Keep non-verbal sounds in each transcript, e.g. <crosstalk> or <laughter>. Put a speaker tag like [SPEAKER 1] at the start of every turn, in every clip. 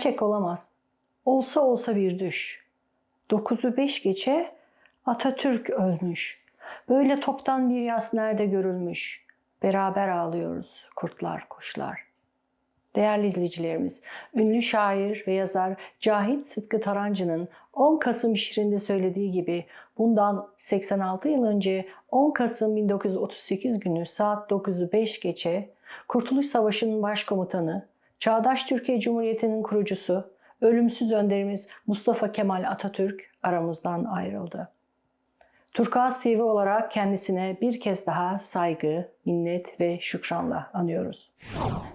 [SPEAKER 1] Gerçek olamaz. Olsa olsa bir düş. Dokuzu beş geçe Atatürk ölmüş. Böyle toptan bir yaz nerede görülmüş? Beraber ağlıyoruz kurtlar kuşlar. Değerli izleyicilerimiz, ünlü şair ve yazar Cahit Sıtkı Tarancı'nın 10 Kasım şiirinde söylediği gibi bundan 86 yıl önce 10 Kasım 1938 günü saat 9'u 5 geçe Kurtuluş Savaşı'nın başkomutanı, Çağdaş Türkiye Cumhuriyeti'nin kurucusu, ölümsüz önderimiz Mustafa Kemal Atatürk aramızdan ayrıldı. Turkuaz TV olarak kendisine bir kez daha saygı, minnet ve şükranla anıyoruz.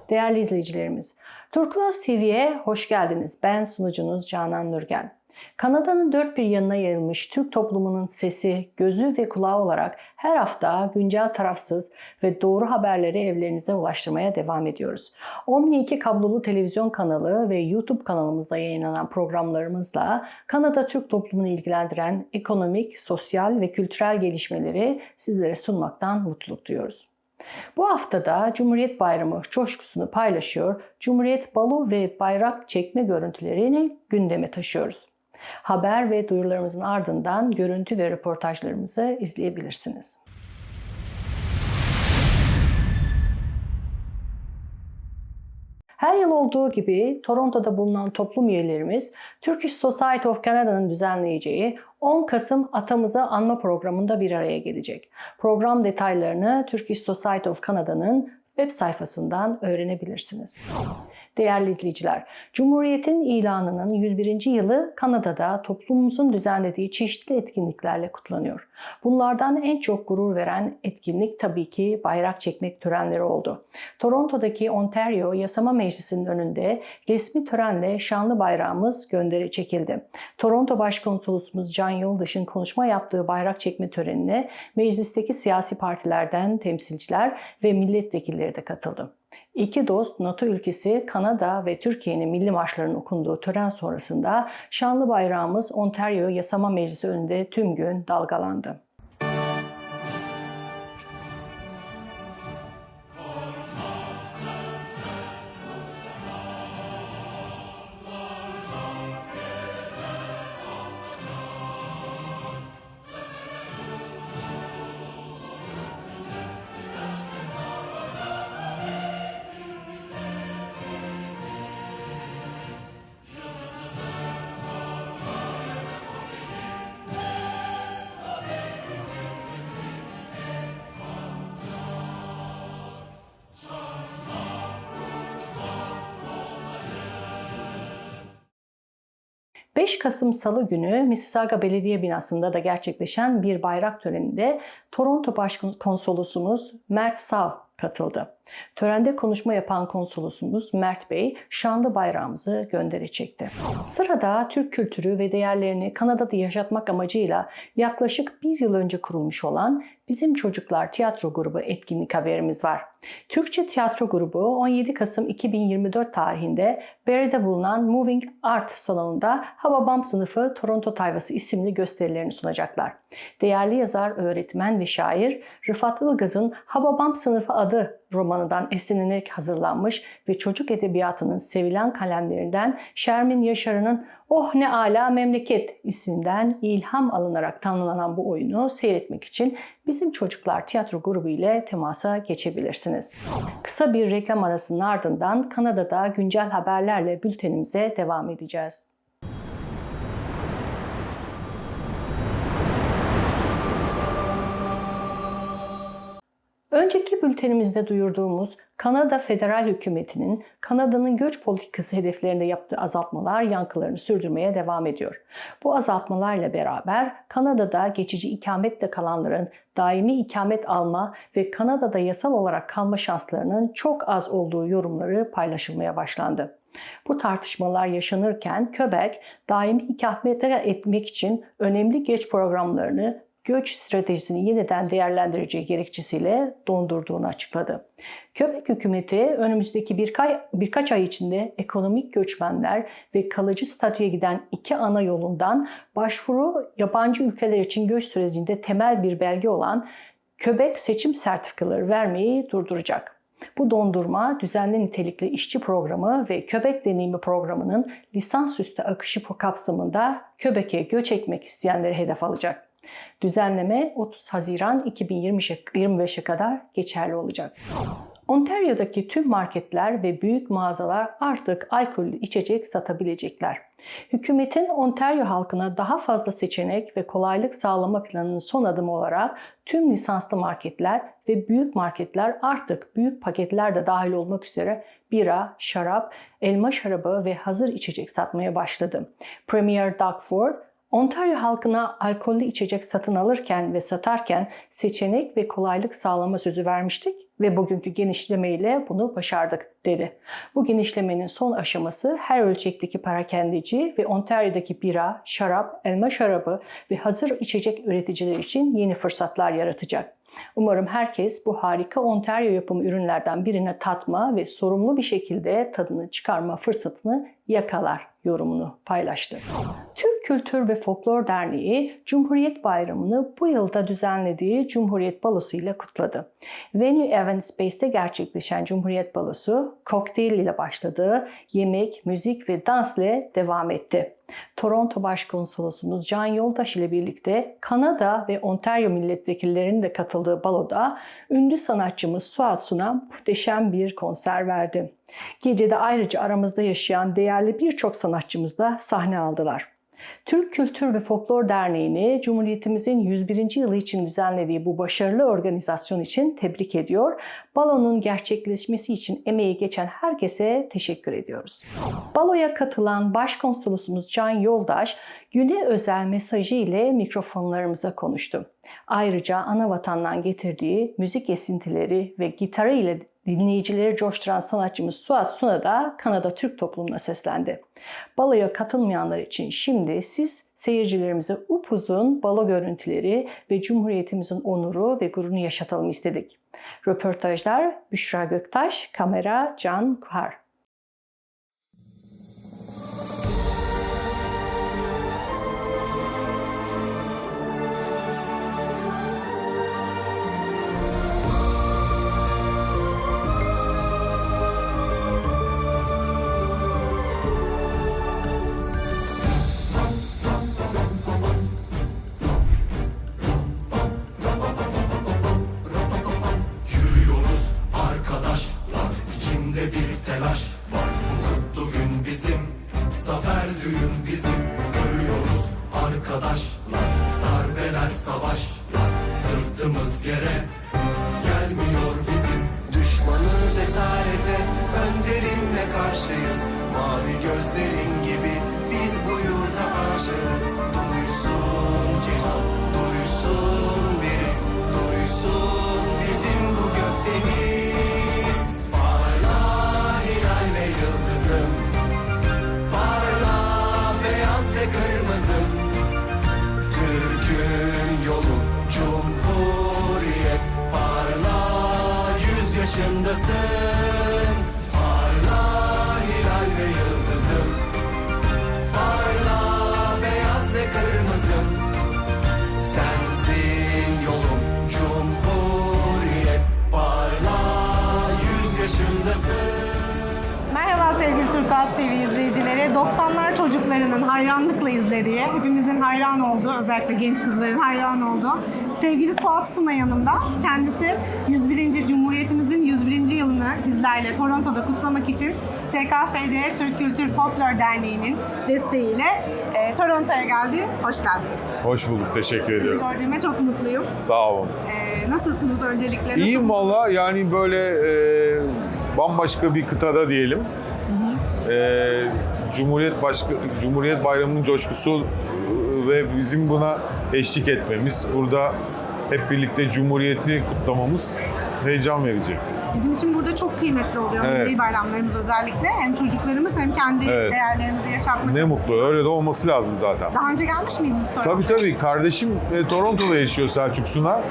[SPEAKER 1] Değerli izleyicilerimiz, Turkuaz TV'ye hoş geldiniz. Ben sunucunuz Canan Nurgen. Kanada'nın dört bir yanına yayılmış Türk toplumunun sesi, gözü ve kulağı olarak her hafta güncel tarafsız ve doğru haberleri evlerinize ulaştırmaya devam ediyoruz. Omni 2 kablolu televizyon kanalı ve YouTube kanalımızda yayınlanan programlarımızla Kanada Türk toplumunu ilgilendiren ekonomik, sosyal ve kültürel gelişmeleri sizlere sunmaktan mutluluk duyuyoruz. Bu haftada Cumhuriyet Bayramı coşkusunu paylaşıyor, Cumhuriyet balo ve bayrak çekme görüntülerini gündeme taşıyoruz. Haber ve duyurularımızın ardından görüntü ve röportajlarımızı izleyebilirsiniz. Her yıl olduğu gibi Toronto'da bulunan toplum üyelerimiz Turkish Society of Canada'nın düzenleyeceği 10 Kasım Atamızı Anma programında bir araya gelecek. Program detaylarını Turkish Society of Canada'nın web sayfasından öğrenebilirsiniz. Değerli izleyiciler, Cumhuriyet'in ilanının 101. yılı Kanada'da toplumumuzun düzenlediği çeşitli etkinliklerle kutlanıyor. Bunlardan en çok gurur veren etkinlik tabii ki bayrak çekmek törenleri oldu. Toronto'daki Ontario Yasama Meclisi'nin önünde resmi törenle şanlı bayrağımız gönderi çekildi. Toronto Başkonsolosumuz Can Yoldaş'ın konuşma yaptığı bayrak çekme törenine meclisteki siyasi partilerden temsilciler ve milletvekilleri de katıldı. İki dost NATO ülkesi Kanada ve Türkiye'nin milli marşlarının okunduğu tören sonrasında şanlı bayrağımız Ontario Yasama Meclisi önünde tüm gün dalgalandı. ...5 Kasım Salı günü Mississauga Belediye Binası'nda da gerçekleşen bir bayrak töreninde Toronto Başkonsolosumuz Mert Sav katıldı. Törende konuşma yapan konsolosumuz Mert Bey şanlı bayrağımızı gönderi çekti. Sırada Türk kültürü ve değerlerini Kanada'da yaşatmak amacıyla yaklaşık bir yıl önce kurulmuş olan Bizim Çocuklar Tiyatro Grubu etkinlik haberimiz var. Türkçe tiyatro grubu 17 Kasım 2024 tarihinde Barrie'de bulunan Moving Art salonunda Hababam sınıfı Toronto Tayvası isimli gösterilerini sunacaklar. Değerli yazar, öğretmen ve şair Rıfat Ilgaz'ın Hababam sınıfı adı romanından esinlenerek hazırlanmış ve çocuk edebiyatının sevilen kalemlerinden Şermin Yaşar'ın Oh Ne Ala Memleket isimden ilham alınarak tanımlanan bu oyunu seyretmek için bizim çocuklar tiyatro grubu ile temasa geçebilirsiniz. Kısa bir reklam arasının ardından Kanada'da güncel haberlerle bültenimize devam edeceğiz. Önceki bültenimizde duyurduğumuz Kanada Federal Hükümeti'nin Kanada'nın göç politikası hedeflerinde yaptığı azaltmalar yankılarını sürdürmeye devam ediyor. Bu azaltmalarla beraber Kanada'da geçici ikametle kalanların daimi ikamet alma ve Kanada'da yasal olarak kalma şanslarının çok az olduğu yorumları paylaşılmaya başlandı. Bu tartışmalar yaşanırken Quebec daimi ikamete etmek için önemli geç programlarını göç stratejisini yeniden değerlendireceği gerekçesiyle dondurduğunu açıkladı. Köpek hükümeti önümüzdeki birkaç, birkaç ay içinde ekonomik göçmenler ve kalıcı statüye giden iki ana yolundan başvuru yabancı ülkeler için göç sürecinde temel bir belge olan köpek seçim sertifikaları vermeyi durduracak. Bu dondurma düzenli nitelikli işçi programı ve köbek deneyimi programının lisansüstü akışı kapsamında Köbek'e göç etmek isteyenleri hedef alacak. Düzenleme 30 Haziran 2025'e kadar geçerli olacak. Ontario'daki tüm marketler ve büyük mağazalar artık alkollü içecek satabilecekler. Hükümetin Ontario halkına daha fazla seçenek ve kolaylık sağlama planının son adımı olarak tüm lisanslı marketler ve büyük marketler artık büyük paketler de dahil olmak üzere bira, şarap, elma şarabı ve hazır içecek satmaya başladı. Premier Doug Ford, Ontario halkına alkollü içecek satın alırken ve satarken seçenek ve kolaylık sağlama sözü vermiştik ve bugünkü genişlemeyle bunu başardık dedi. Bu genişlemenin son aşaması her ölçekteki parakendeci ve Ontario'daki bira, şarap, elma şarabı ve hazır içecek üreticiler için yeni fırsatlar yaratacak. Umarım herkes bu harika Ontario yapımı ürünlerden birine tatma ve sorumlu bir şekilde tadını çıkarma fırsatını yakalar yorumunu paylaştı. Türk Kültür ve Folklor Derneği Cumhuriyet Bayramı'nı bu yılda düzenlediği Cumhuriyet Balosu ile kutladı. Venue Event Space'te gerçekleşen Cumhuriyet Balosu kokteyl ile başladı, yemek, müzik ve dans ile devam etti. Toronto Başkonsolosumuz Can Yoldaş ile birlikte Kanada ve Ontario milletvekillerinin de katıldığı baloda ünlü sanatçımız Suat Sunam muhteşem bir konser verdi. Gecede ayrıca aramızda yaşayan değerli birçok sanatçımız da sahne aldılar. Türk Kültür ve Folklor Derneği'ni Cumhuriyetimizin 101. yılı için düzenlediği bu başarılı organizasyon için tebrik ediyor. Balonun gerçekleşmesi için emeği geçen herkese teşekkür ediyoruz. Baloya katılan Başkonsolosumuz Can Yoldaş, güne özel mesajı ile mikrofonlarımıza konuştu. Ayrıca ana vatandan getirdiği müzik esintileri ve gitarı ile dinleyicileri coşturan sanatçımız Suat Suna da Kanada Türk toplumuna seslendi. Baloya katılmayanlar için şimdi siz seyircilerimize upuzun balo görüntüleri ve Cumhuriyetimizin onuru ve gururunu yaşatalım istedik. Röportajlar Büşra Göktaş, kamera Can Kuhar.
[SPEAKER 2] İçimde bir telaş var. Bu kutlu gün bizim Zafer düğün bizim. Görüyoruz arkadaşlar Darbeler savaşlar. Sırtımız yere Gelmiyor bizim. Düşmanız esarete Önderimle karşıyız. Mavi gözlerin gibi Biz bu yurda aşığız. Duysun cihan Duysun biriz. Duysun yolu Cumhuriyet Parla yüz yaşındasın
[SPEAKER 3] Turkuaz TV izleyicileri. 90'lar çocuklarının hayranlıkla izlediği, hepimizin hayran olduğu, özellikle genç kızların hayran olduğu sevgili Suat Suna yanımda. Kendisi 101. Cumhuriyetimizin 101. yılını bizlerle Toronto'da kutlamak için TKFD Türk Kültür Folklor Derneği'nin desteğiyle e, Toronto'ya geldi. Hoş geldiniz.
[SPEAKER 4] Hoş bulduk, teşekkür
[SPEAKER 3] Sizi
[SPEAKER 4] ediyorum.
[SPEAKER 3] gördüğüme çok mutluyum.
[SPEAKER 4] Sağ olun.
[SPEAKER 3] E, nasılsınız öncelikle? Nasıl-
[SPEAKER 4] İyiyim valla, yani böyle e, bambaşka bir kıtada diyelim. E, Cumhuriyet Başka, Cumhuriyet Bayramı'nın coşkusu e, ve bizim buna eşlik etmemiz, burada hep birlikte Cumhuriyeti kutlamamız heyecan verici.
[SPEAKER 3] Bizim için burada çok kıymetli oluyor
[SPEAKER 4] Evet.
[SPEAKER 3] milli bayramlarımız özellikle. Hem çocuklarımız hem kendi
[SPEAKER 4] Evet.
[SPEAKER 3] değerlerimizi yaşatmak.
[SPEAKER 4] Ne mutlu, öyle de olması lazım zaten.
[SPEAKER 3] Daha önce gelmiş miydiniz Toronto'ya?
[SPEAKER 4] Tabii tabii, kardeşim e, Toronto'da yaşıyor Selçuk Suna.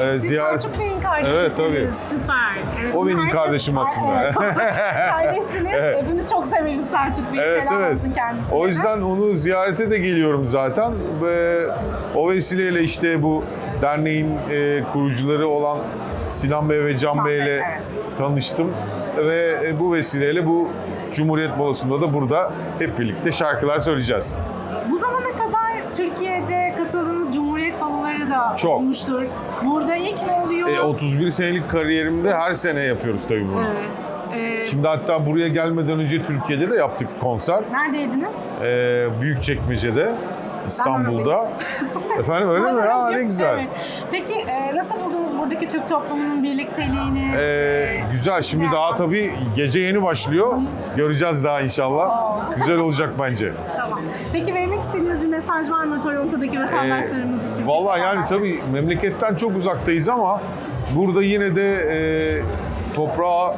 [SPEAKER 4] E,
[SPEAKER 3] Siz
[SPEAKER 4] ziyaret...
[SPEAKER 3] Selçuk Bey'in kardeşisiniz.
[SPEAKER 4] Evet, tabii.
[SPEAKER 3] Süper. Evet,
[SPEAKER 4] O benim
[SPEAKER 3] herkes-
[SPEAKER 4] kardeşim aslında.
[SPEAKER 3] Evet, <laughs> Kardeşsiniz.
[SPEAKER 4] Evet.
[SPEAKER 3] Hepimiz çok severiz Selçuk Bey'i.
[SPEAKER 4] Evet
[SPEAKER 3] Selam
[SPEAKER 4] evet.
[SPEAKER 3] olsun kendisine.
[SPEAKER 4] O yüzden onu ziyarete de geliyorum zaten ve o vesileyle işte bu derneğin e, kurucuları olan Sinan Bey ve Can
[SPEAKER 3] Can
[SPEAKER 4] Bey
[SPEAKER 3] Bey,
[SPEAKER 4] ile
[SPEAKER 3] evet.
[SPEAKER 4] tanıştım. Ve e, bu vesileyle bu Cumhuriyet Balosu'nda da burada hep birlikte şarkılar söyleyeceğiz.
[SPEAKER 3] Bu zamana kadar Türkiye'de katıldığınız da
[SPEAKER 4] Çok.
[SPEAKER 3] olmuştur. Burada ilk ne oluyor?
[SPEAKER 4] E, 31 senelik kariyerimde her sene yapıyoruz tabii bunu.
[SPEAKER 3] Evet. Ee,
[SPEAKER 4] Şimdi hatta buraya gelmeden önce Türkiye'de de yaptık konser.
[SPEAKER 3] neredeydiniz?
[SPEAKER 4] Ee, Büyükçekmece'de, İstanbul'da. <laughs> Efendim öyle mi? Ya ne güzel.
[SPEAKER 3] Evet. Peki e, nasıl buldunuz buradaki Türk toplumunun birlikteliğini?
[SPEAKER 4] Ee, güzel. Şimdi daha tabii gece yeni başlıyor. Göreceğiz daha inşallah. Güzel olacak bence. <laughs>
[SPEAKER 3] Peki vermek istediğiniz bir mesaj var mı Toronto'daki vatandaşlarımız
[SPEAKER 4] Ee,
[SPEAKER 3] için?
[SPEAKER 4] Vallahi yani tabii memleketten çok uzaktayız ama burada yine de e, toprağa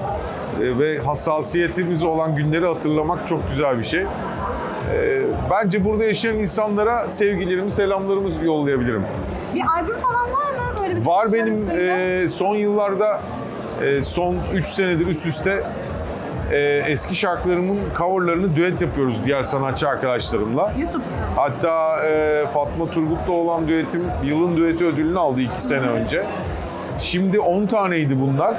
[SPEAKER 4] e, ve hassasiyetimiz olan günleri hatırlamak çok güzel bir şey. E, bence burada yaşayan insanlara sevgilerimi, selamlarımı yollayabilirim.
[SPEAKER 3] Bir albüm falan var mı? Böyle bir
[SPEAKER 4] Var
[SPEAKER 3] çıkış
[SPEAKER 4] benim e, son yıllarda e, son 3 senedir üst üste e, eski şarkılarımın coverlarını düet yapıyoruz diğer sanatçı arkadaşlarımla.
[SPEAKER 3] YouTube'da.
[SPEAKER 4] Hatta e, Fatma Turgut'la olan düetim yılın düeti ödülünü aldı 2 sene önce. Şimdi 10 taneydi bunlar.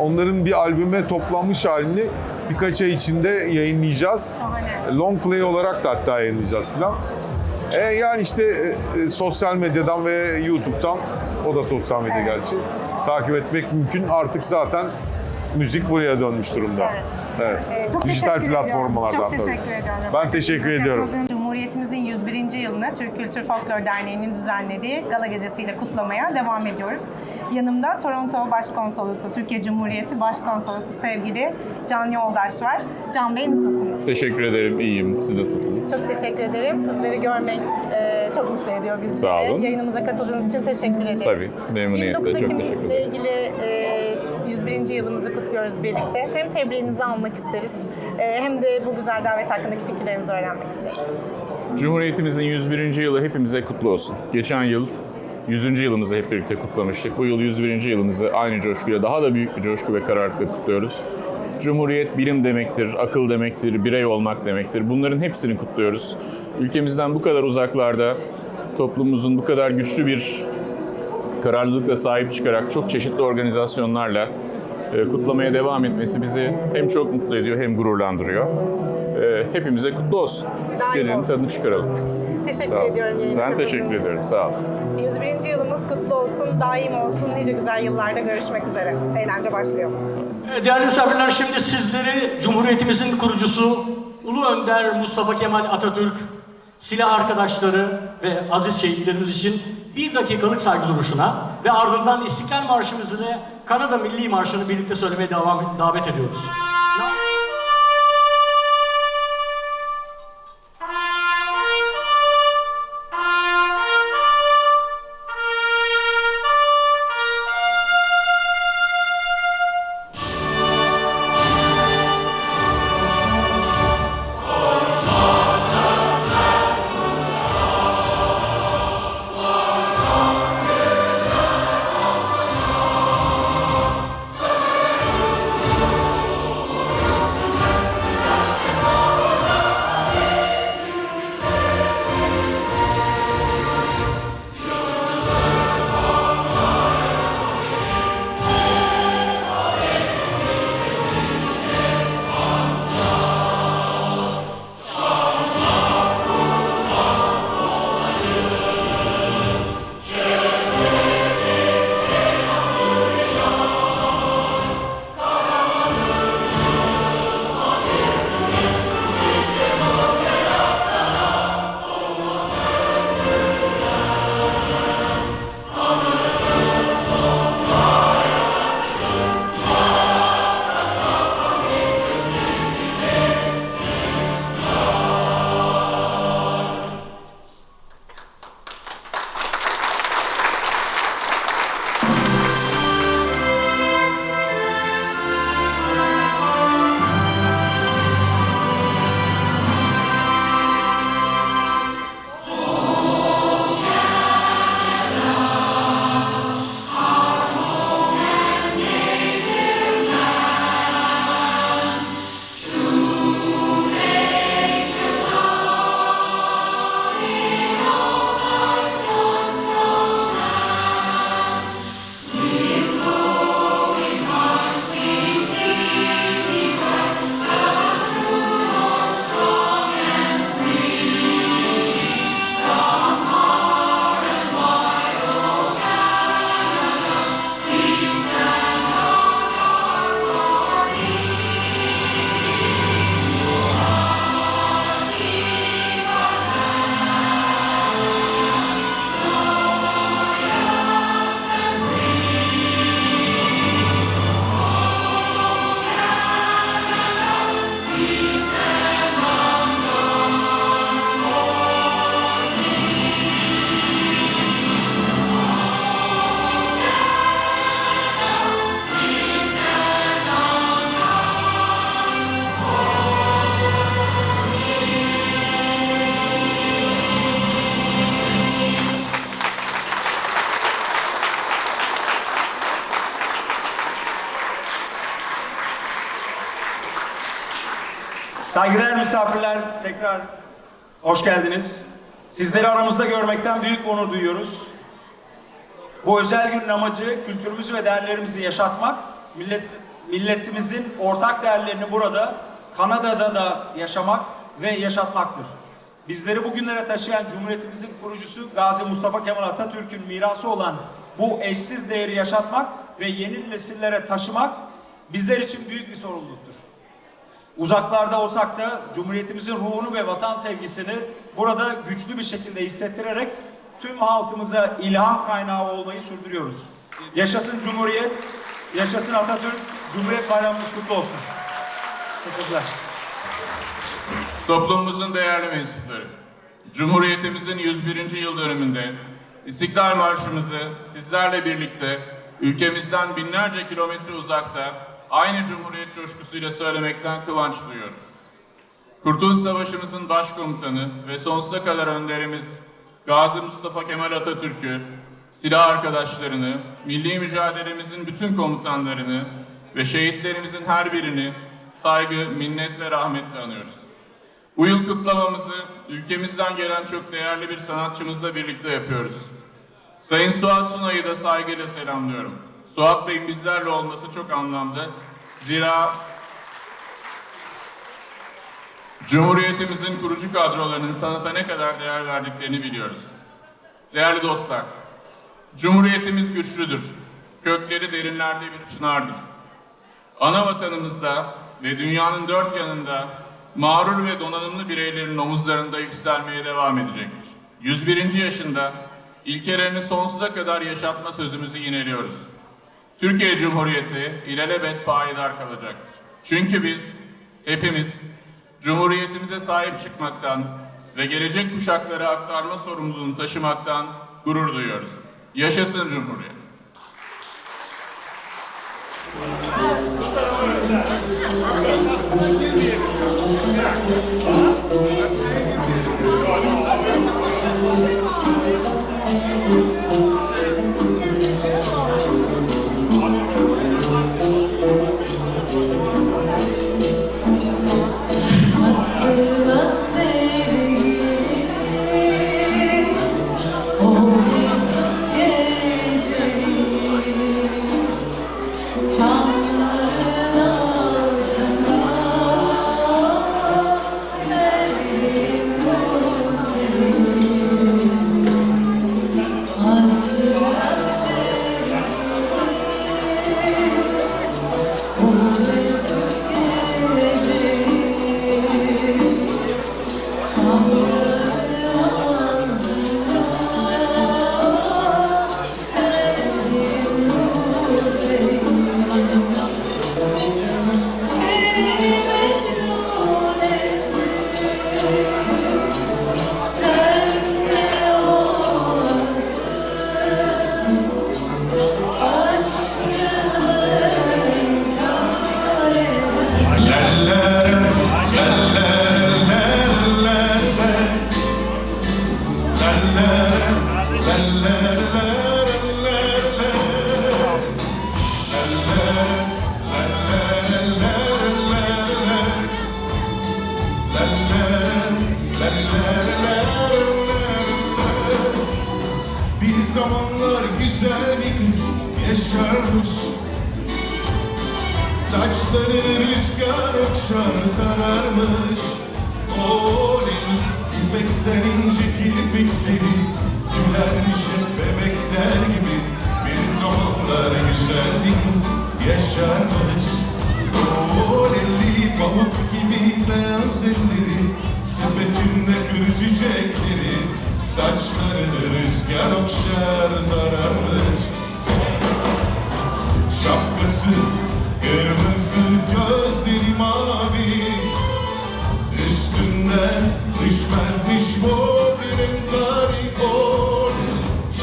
[SPEAKER 4] Onların bir albüme toplanmış halini birkaç ay içinde yayınlayacağız.
[SPEAKER 3] Şahane.
[SPEAKER 4] Long play olarak da hatta yayınlayacağız falan. E, yani işte e, e, sosyal medyadan ve YouTube'dan, o da sosyal medya gerçi, takip etmek mümkün. Artık zaten müzik buraya dönmüş durumda. Evet.
[SPEAKER 3] Ee, çok
[SPEAKER 4] Dijital
[SPEAKER 3] teşekkür ediyorum.
[SPEAKER 4] platformlardan
[SPEAKER 3] Çok
[SPEAKER 4] tabii.
[SPEAKER 3] teşekkür ediyorum.
[SPEAKER 4] Ben teşekkür ediyorum.
[SPEAKER 3] Katıldığın Cumhuriyetimizin 101. yılını Türk Kültür Folklor Derneği'nin düzenlediği gala gecesiyle kutlamaya devam ediyoruz. Yanımda Toronto Başkonsolosu, Türkiye Cumhuriyeti Başkonsolosu sevgili Can Yoldaş var. Can Bey nasılsınız?
[SPEAKER 5] Teşekkür ederim. iyiyim. Siz nasılsınız?
[SPEAKER 3] Çok teşekkür ederim. Sizleri görmek e, çok mutlu ediyor bizi.
[SPEAKER 5] Sağ olun.
[SPEAKER 3] Yayınımıza katıldığınız için teşekkür ederiz.
[SPEAKER 5] Tabii, memnuniyetle.
[SPEAKER 3] 29
[SPEAKER 5] Çok teşekkür ederim.
[SPEAKER 3] ilgili e, 101. yılımızı kutluyoruz birlikte. Hem tebriğinizi almak isteriz e, hem de bu güzel davet hakkındaki fikirlerinizi öğrenmek isteriz.
[SPEAKER 5] Cumhuriyetimizin 101. yılı hepimize kutlu olsun. Geçen yıl 100. yılımızı hep birlikte kutlamıştık. Bu yıl 101. yılımızı aynı coşkuyla daha da büyük bir coşku ve kararlılıkla kutluyoruz. Cumhuriyet bilim demektir, akıl demektir, birey olmak demektir. Bunların hepsini kutluyoruz. Ülkemizden bu kadar uzaklarda toplumumuzun bu kadar güçlü bir kararlılıkla sahip çıkarak çok çeşitli organizasyonlarla e, kutlamaya devam etmesi bizi hem çok mutlu ediyor hem gururlandırıyor. E, hepimize kutlu olsun. Gecenin
[SPEAKER 3] olsun.
[SPEAKER 5] tadını çıkaralım.
[SPEAKER 3] Teşekkür ediyorum. yayına
[SPEAKER 5] Ben teşekkür ederim. Sağ ol.
[SPEAKER 3] 101. yılımız kutlu olsun, daim olsun. Nice güzel yıllarda görüşmek üzere. Eğlence başlıyor.
[SPEAKER 6] Değerli misafirler şimdi sizleri Cumhuriyetimizin kurucusu Ulu Önder Mustafa Kemal Atatürk, silah arkadaşları ve aziz şehitlerimiz için bir dakikalık saygı duruşuna ve ardından İstiklal Marşımızı ve Kanada Milli Marşı'nı birlikte söylemeye devam davet ediyoruz.
[SPEAKER 7] Misafirler tekrar hoş geldiniz. Sizleri aramızda görmekten büyük onur duyuyoruz. Bu özel günün amacı kültürümüzü ve değerlerimizi yaşatmak, millet, milletimizin ortak değerlerini burada, Kanada'da da yaşamak ve yaşatmaktır. Bizleri bugünlere taşıyan Cumhuriyetimizin kurucusu Gazi Mustafa Kemal Atatürk'ün mirası olan bu eşsiz değeri yaşatmak ve yeni nesillere taşımak bizler için büyük bir sorumluluktur. Uzaklarda olsak da Cumhuriyetimizin ruhunu ve vatan sevgisini burada güçlü bir şekilde hissettirerek tüm halkımıza ilham kaynağı olmayı sürdürüyoruz. Yaşasın Cumhuriyet, yaşasın Atatürk, Cumhuriyet Bayramımız kutlu olsun. Teşekkürler.
[SPEAKER 8] Toplumumuzun değerli mensupları, Cumhuriyetimizin 101. yıl dönümünde İstiklal Marşımızı sizlerle birlikte ülkemizden binlerce kilometre uzakta aynı Cumhuriyet coşkusuyla söylemekten kıvanç duyuyorum. Kurtuluş Savaşımızın başkomutanı ve sonsuza kadar önderimiz Gazi Mustafa Kemal Atatürk'ü, silah arkadaşlarını, milli mücadelemizin bütün komutanlarını ve şehitlerimizin her birini saygı, minnet ve rahmetle anıyoruz. Bu yıl kutlamamızı ülkemizden gelen çok değerli bir sanatçımızla birlikte yapıyoruz. Sayın Suat Sunay'ı da saygıyla selamlıyorum. Suat Bey'in bizlerle olması çok anlamlı. Zira Cumhuriyetimizin kurucu kadrolarının sanata ne kadar değer verdiklerini biliyoruz. Değerli dostlar, Cumhuriyetimiz güçlüdür. Kökleri derinlerde bir çınardır. Ana vatanımızda ve dünyanın dört yanında mağrur ve donanımlı bireylerin omuzlarında yükselmeye devam edecektir. 101. yaşında ilkelerini sonsuza kadar yaşatma sözümüzü yineliyoruz. Türkiye Cumhuriyeti ilelebet payidar kalacaktır. Çünkü biz hepimiz Cumhuriyetimize sahip çıkmaktan ve gelecek kuşaklara aktarma sorumluluğunu taşımaktan gurur duyuyoruz. Yaşasın Cumhuriyet!
[SPEAKER 9] Hatırla
[SPEAKER 10] Saçlarını rüzgar okşar tararmış Şapkası kırmızı, gözleri mavi. Üstünden düşmezmiş mor bir ol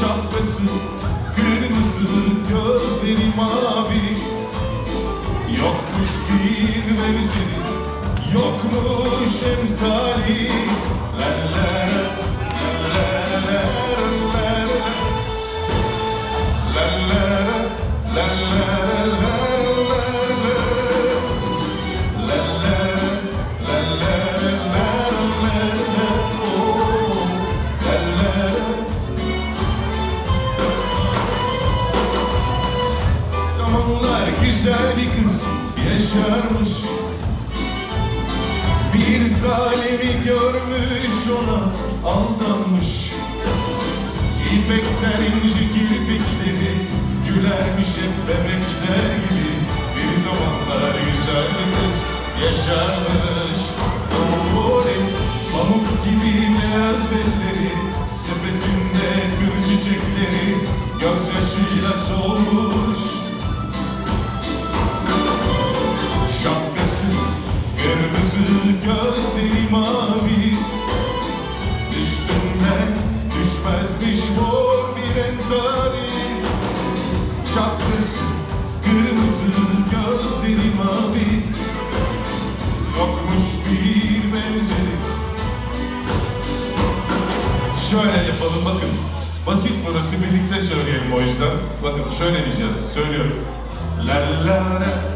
[SPEAKER 10] Şapkası kırmızı, gözleri mavi. Yokmuş bir benzeri, yokmuş emsali. La, güzel bir kız yaşarmış. Bir zalimi görmüş ona aldanmış. İpekten ince kirpikleri gülermiş hep bebekler gibi. Bir zamanlar güzel bir kız yaşarmış. Oy, pamuk gibi beyaz elleri Sepetinde gül çiçekleri Gözyaşıyla solmuş Şapkası kırmızı gözleri mavi. Üstünden düşmezmiş mor bir entari. Şapkası kırmızı gözleri mavi. Yokmuş bir benzeri. Şöyle yapalım bakın. Basit burası birlikte söyleyelim o yüzden. Bakın şöyle diyeceğiz söylüyorum. La La la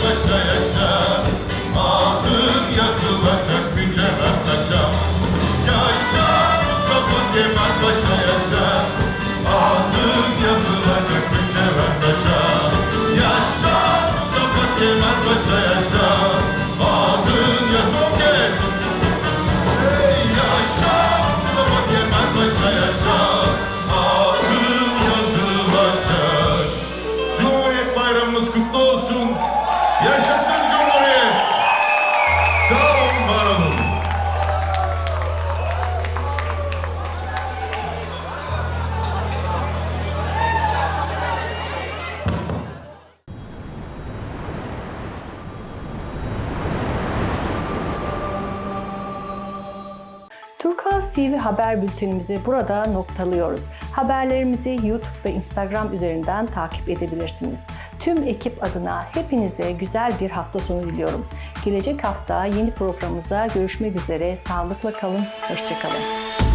[SPEAKER 10] Kemal Paşa
[SPEAKER 1] Turkuaz TV haber bültenimizi burada noktalıyoruz. Haberlerimizi YouTube ve Instagram üzerinden takip edebilirsiniz. Tüm ekip adına hepinize güzel bir hafta sonu diliyorum. Gelecek hafta yeni programımızda görüşmek üzere. Sağlıkla kalın, hoşçakalın.